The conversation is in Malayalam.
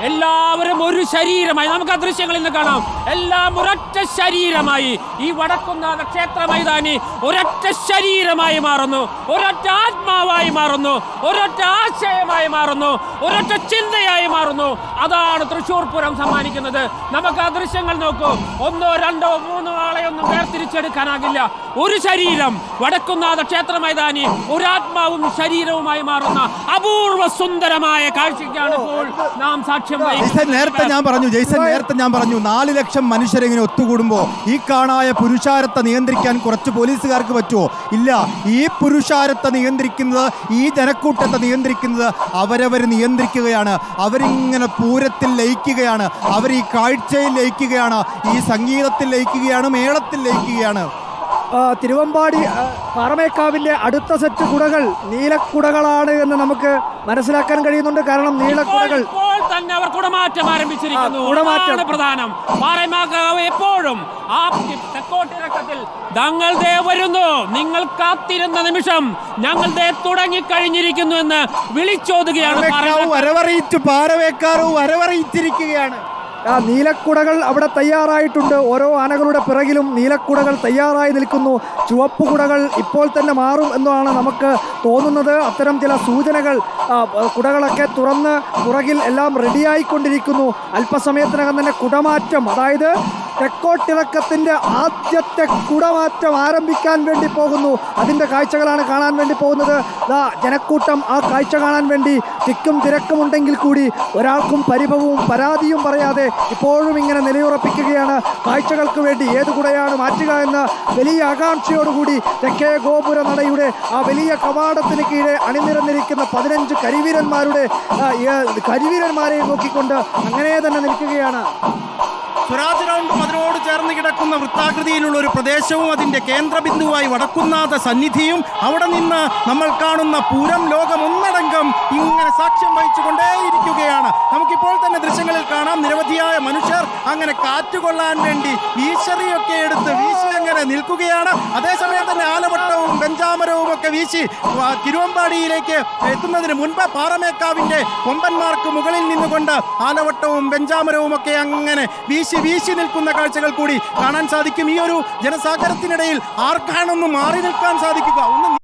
എല്ലാവരും ഒരു ശരീരമായി. നമുക്ക് ആ ദൃശ്യങ്ങളിൽ നിന്ന് കാണാം. എല്ലാം ഒരൊറ്റ ശരീരമായി. ഈ വടക്കുന്നാഥ ക്ഷേത്ര മൈതാനി ഒരൊറ്റ ശരീരമായി മാറുന്നു. ഒരൊറ്റ ആത്മാവായി മാറുന്നു. ഒരൊറ്റ ആശയമായി മാറുന്നു. ഒരൊറ്റ ചിന്തയായി മാറുന്നു. അതാണ് തൃശൂർ പൂരം സമ്മാനിക്കുന്നത്. നമുക്ക് ആ ദൃശ്യങ്ങൾ നോക്കൂ. ഒന്നോ രണ്ടോ മൂന്നോ ആളെയൊന്നും വേർതിരിച്ചെടുക്കാനാകില്ല ഒരു ശരീരം വടക്കുന്നാഥ ക്ഷേത്ര മൈതാനി ഒരാത്മാവും ശരീരവുമായി മാറുന്ന അപൂർവ സുന്ദരമായ കാഴ്ചയ്ക്കാണ് ഇപ്പോൾ നാം സാക്ഷ്യം നേരത്തെ ഞാൻ പറഞ്ഞു ജയ്സൻ നേരത്തെ ഞാൻ പറഞ്ഞു നാല് ലക്ഷം മനുഷ്യരെങ്ങനെ ഒത്തുകൂടുമ്പോൾ ഈ കാണായ പുരുഷാരത്തെ നിയന്ത്രിക്കാൻ കുറച്ച് പോലീസുകാർക്ക് പറ്റുമോ? ഇല്ല. ഈ പുരുഷാരത്തെ നിയന്ത്രിക്കുന്നത് ഈ ജനക്കൂട്ടത്തെ നിയന്ത്രിക്കുന്നത് അവരവർ നിയന്ത്രിക്കുകയാണ്. അവരിങ്ങനെ പൂരത്തിൽ ലയിക്കുകയാണ്. അവർ ഈ കാഴ്ചയിൽ ലയിക്കുകയാണ്. ഈ സംഗീതത്തിൽ ലയിക്കുകയാണ്. മേളത്തിൽ ലയിക്കുകയാണ്. ആ, തിരുവമ്പാടി പാറമേക്കാവിന്റെ പാറമേക്കാവിന്റെ അടുത്ത സെറ്റ് കുടകൾ നീലക്കുടകളാണ് എന്ന് നമുക്ക് മനസ്സിലാക്കാൻ കഴിയുന്നുണ്ട്. കാരണം നീലക്കുടകൾ ഇപ്പോൾ തന്നെ അവർ കുടമാറ്റം ആരംഭിച്ചിരിക്കുന്നു. പ്രധാനം. പാറമേക്കാവ് എപ്പോഴും ആ തെക്കോട്ടിറക്കത്തിൽ ഞങ്ങൾ ദേ വരുന്നു നിങ്ങൾ കാത്തിരുന്ന നിമിഷം ഞങ്ങൾ ദേ തുടങ്ങി കഴിഞ്ഞിരിക്കുന്നു എന്ന് വിളിച്ചോതുകയാണ്. വരവറിയിച്ചു പാറവേക്കാറ് വരവറിയിച്ചിരിക്കുകയാണ്. നീലക്കുടകൾ അവിടെ തയ്യാറായിട്ടുണ്ട്. ഓരോ ആനകളുടെ പിറകിലും നീലക്കുടകൾ തയ്യാറായി നിൽക്കുന്നു. ചുവപ്പ് കുടകൾ ഇപ്പോൾ തന്നെ മാറും എന്നാണ് നമുക്ക് തോന്നുന്നത്. അത്തരം ചില സൂചനകൾ ആ, കുടകളൊക്കെ തുറന്ന് പുറകിൽ എല്ലാം റെഡിയായിക്കൊണ്ടിരിക്കുന്നു അല്പസമയത്തിനകം തന്നെ കുടമാറ്റം അതായത് തെക്കോട്ടിറക്കത്തിന്റെ ആദ്യത്തെ കുടമാറ്റം ആരംഭിക്കാൻ വേണ്ടി പോകുന്നു. അതിന്റെ കാഴ്ചകളാണ് കാണാൻ വേണ്ടി പോകുന്നത്. ദാ ജനക്കൂട്ടം ആ കാഴ്ച കാണാൻ വേണ്ടി തിക്കും തിരക്കുമുണ്ടെങ്കിൽ കൂടി ഒരാൾക്കും പരിഭവവും പരാതിയും പറയാതെ ഇപ്പോഴും ഇങ്ങനെ നിലയുറപ്പിക്കുകയാണ്. കാഴ്ചകൾക്ക് വേണ്ടി ഏത് കുടയാണ് മാറ്റുക എന്ന വലിയ ആകാംക്ഷയോടുകൂടി തെക്കേ ഗോപുര നടയുടെ ആ വലിയ കവാടത്തിന് കീഴെ അണിനിരന്നിരിക്കുന്ന പതിനഞ്ച് കരിവീരന്മാരുടെ കരിവീരന്മാരെ നോക്കിക്കൊണ്ട് അങ്ങനെ തന്നെ നിൽക്കുകയാണ്. സ്വരാജ് ഗ്രൗണ്ട് അതിനോട് ചേർന്ന് കിടക്കുന്ന വൃത്താകൃതിയിലുള്ള ഒരു പ്രദേശവും അതിന്റെ കേന്ദ്രബിന്ദുവായി വടക്കുന്നാഥ സന്നിധിയും അവിടെ നിന്ന് നമ്മൾ കാണുന്ന പൂരം ലോകം ഒന്നടങ്കം ഇങ്ങനെ സാക്ഷ്യം വഹിച്ചുകൊണ്ടേയിരിക്കുകയാണ് അങ്ങനെ കാറ്റുകൊള്ളാൻ വേണ്ടി വീശറിയൊക്കെ എടുത്ത് വീശി അങ്ങനെ നിൽക്കുകയാണ്. അതേസമയം തന്നെ ആലവട്ടവും വെഞ്ചാമരവും ഒക്കെ വീശി തിരുവമ്പാടിയിലേക്ക് എത്തുന്നതിന് മുൻപ് പാറമേക്കാവിന്റെ കൊമ്പന്മാർക്ക് മുകളിൽ നിന്നുകൊണ്ട് ആലവട്ടവും വെഞ്ചാമരവും ഒക്കെ അങ്ങനെ വീശി വീശി നിൽക്കുന്ന കാഴ്ചകൾ കൂടി കാണാൻ സാധിക്കും. ഈ ഒരു ജനസാഗരത്തിനിടയിൽ ആർക്കാണൊന്ന് മാറി നിൽക്കാൻ സാധിക്കുക? ഒന്ന്